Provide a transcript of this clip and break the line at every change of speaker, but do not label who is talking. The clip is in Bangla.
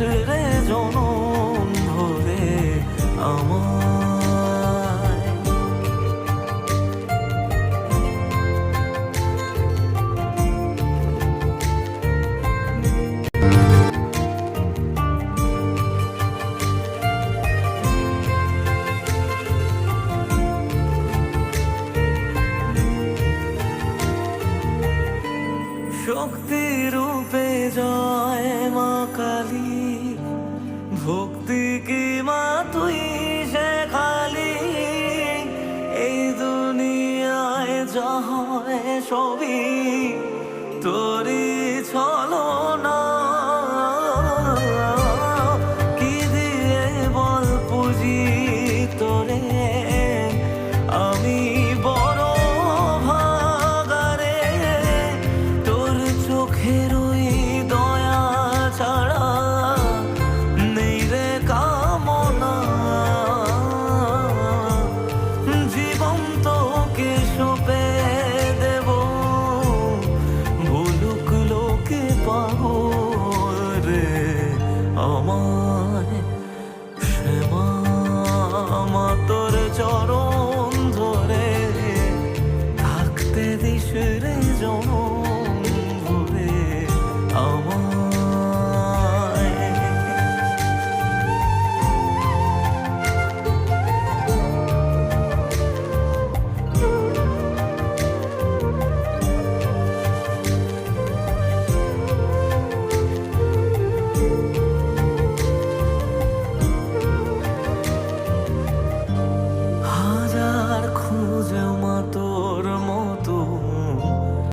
রে জন ধরে আমার শক্তি রূপে জয় মা ভক্তি কি মা তুই সে খালি? এই দুনিয়ায় যা হয় তোরি ছলন। don't know.